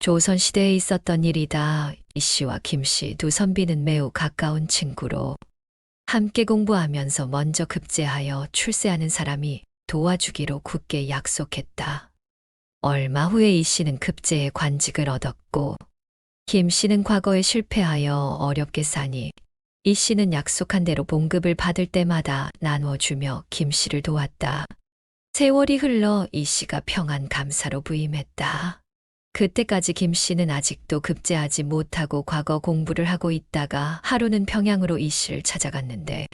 조선시대에 있었던 일이다. 이 씨와 김씨 두 선비는 매우 가까운 친구로 함께 공부하면서 먼저 급제하여 출세하는 사람이 도와주기로 굳게 약속했다. 얼마 후에 이 씨는 급제의 관직을 얻었고 김 씨는 과거에 실패하여 어렵게 사니 이 씨는 약속한 대로 봉급을 받을 때마다 나누어주며 김 씨를 도왔다. 세월이 흘러 이 씨가 평안 감사로 부임했다. 그때까지 김 씨는 아직도 급제하지 못하고 과거 공부를 하고 있다가 하루는 평양으로 이 씨를 찾아갔는데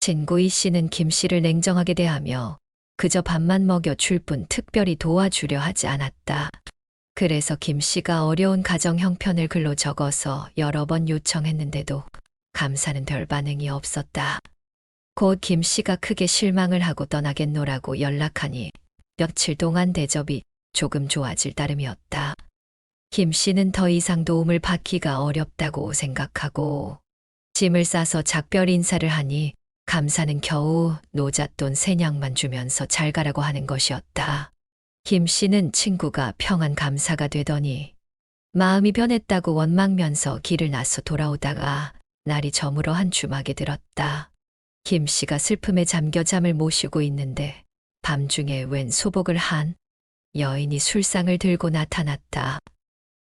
친구 이 씨는 김 씨를 냉정하게 대하며 그저 밥만 먹여 줄 뿐 특별히 도와주려 하지 않았다. 그래서 김 씨가 어려운 가정 형편을 글로 적어서 여러 번 요청했는데도 감사는 별 반응이 없었다. 곧 김 씨가 크게 실망을 하고 떠나겠노라고 연락하니 며칠 동안 대접이 조금 좋아질 따름이었다. 김 씨는 더 이상 도움을 받기가 어렵다고 생각하고 짐을 싸서 작별 인사를 하니 감사는 겨우 노잣돈 세냥만 주면서 잘 가라고 하는 것이었다. 김 씨는 친구가 평안 감사가 되더니 마음이 변했다고 원망면서 길을 나서 돌아오다가 날이 저물어 한 주막에 들었다. 김 씨가 슬픔에 잠겨 잠을 못 쉬고 있는데 밤중에 웬 소복을 한 여인이 술상을 들고 나타났다.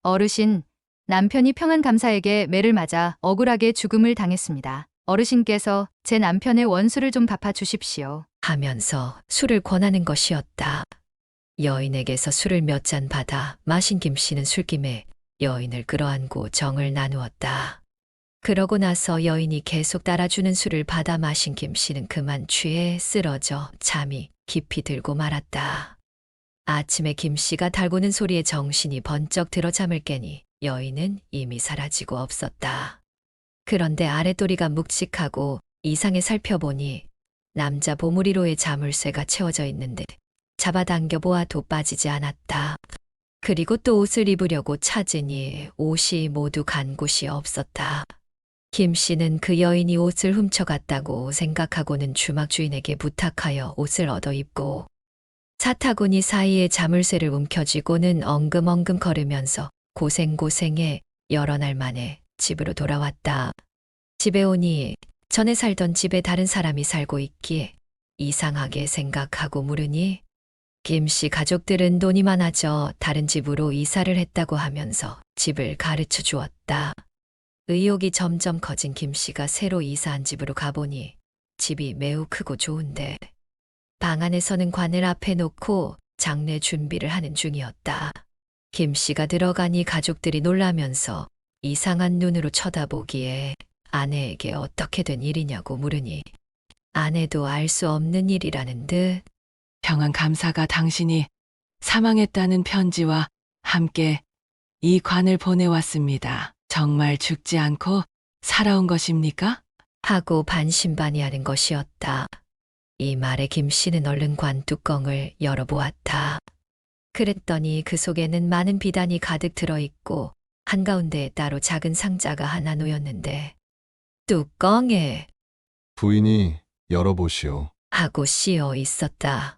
어르신, 남편이 평안 감사에게 매를 맞아 억울하게 죽음을 당했습니다. 어르신께서 제 남편의 원수를 좀 갚아 주십시오. 하면서 술을 권하는 것이었다. 여인에게서 술을 몇 잔 받아 마신 김 씨는 술김에 여인을 끌어안고 정을 나누었다. 그러고 나서 여인이 계속 따라주는 술을 받아 마신 김 씨는 그만 취해 쓰러져 잠이 깊이 들고 말았다. 아침에 김 씨가 달구는 소리에 정신이 번쩍 들어 잠을 깨니 여인은 이미 사라지고 없었다. 그런데 아랫도리가 묵직하고 이상해 살펴보니 남자 보물이로의 자물쇠가 채워져 있는데 잡아당겨 보아도 빠지지 않았다. 그리고 또 옷을 입으려고 찾으니 옷이 모두 간 곳이 없었다. 김 씨는 그 여인이 옷을 훔쳐갔다고 생각하고는 주막 주인에게 부탁하여 옷을 얻어 입고 사타구니 사이에 자물쇠를 움켜쥐고는 엉금엉금 걸으면서 고생고생해 여러 날 만에 집으로 돌아왔다. 집에 오니 전에 살던 집에 다른 사람이 살고 있기에 이상하게 생각하고 물으니 김씨 가족들은 돈이 많아져 다른 집으로 이사를 했다고 하면서 집을 가르쳐 주었다. 의욕이 점점 커진 김 씨가 새로 이사한 집으로 가보니 집이 매우 크고 좋은데 방 안에서는 관을 앞에 놓고 장례 준비를 하는 중이었다. 김 씨가 들어가니 가족들이 놀라면서 이상한 눈으로 쳐다보기에 아내에게 어떻게 된 일이냐고 물으니 아내도 알 수 없는 일이라는 듯 평안 감사가 당신이 사망했다는 편지와 함께 이 관을 보내왔습니다. 정말 죽지 않고 살아온 것입니까? 하고 반신반의하는 것이었다. 이 말에 김 씨는 얼른 관 뚜껑을 열어보았다. 그랬더니 그 속에는 많은 비단이 가득 들어있고 한가운데 따로 작은 상자가 하나 놓였는데 뚜껑에 부인이 열어보시오. 하고 씌어 있었다.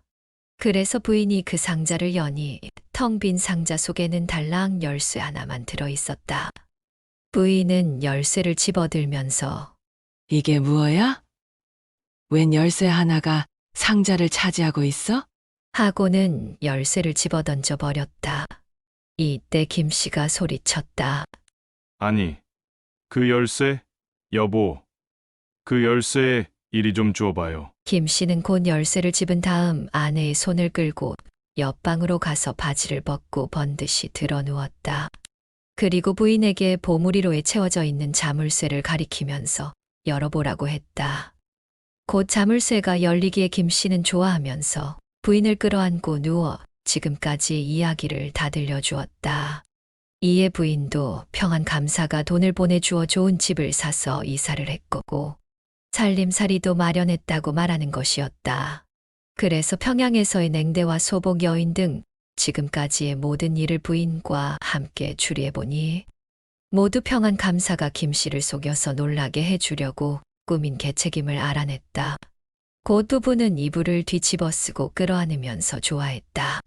그래서 부인이 그 상자를 여니 텅 빈 상자 속에는 달랑 열쇠 하나만 들어 있었다. 부인은 열쇠를 집어들면서 이게 무엇야? 웬 열쇠 하나가 상자를 차지하고 있어? 하고는 열쇠를 집어던져 버렸다. 이때 김 씨가 소리쳤다. 아니, 그 열쇠, 여보, 그 열쇠에 이리 좀 주어봐요. 김 씨는 곧 열쇠를 집은 다음 아내의 손을 끌고 옆방으로 가서 바지를 벗고 번듯이 들어 누웠다. 그리고 부인에게 보물이로에 채워져 있는 자물쇠를 가리키면서 열어보라고 했다. 곧 자물쇠가 열리기에 김 씨는 좋아하면서 부인을 끌어안고 누워 지금까지 이야기를 다 들려주었다. 이에 부인도 평안 감사가 돈을 보내주어 좋은 집을 사서 이사를 했고 살림살이도 마련했다고 말하는 것이었다. 그래서 평양에서의 냉대와 소복 여인 등 지금까지의 모든 일을 부인과 함께 추리해보니 모두 평안 감사가 김 씨를 속여서 놀라게 해주려고 꾸민 개책임을 알아냈다. 곧 부부는 이불을 뒤집어 쓰고 끌어안으면서 좋아했다.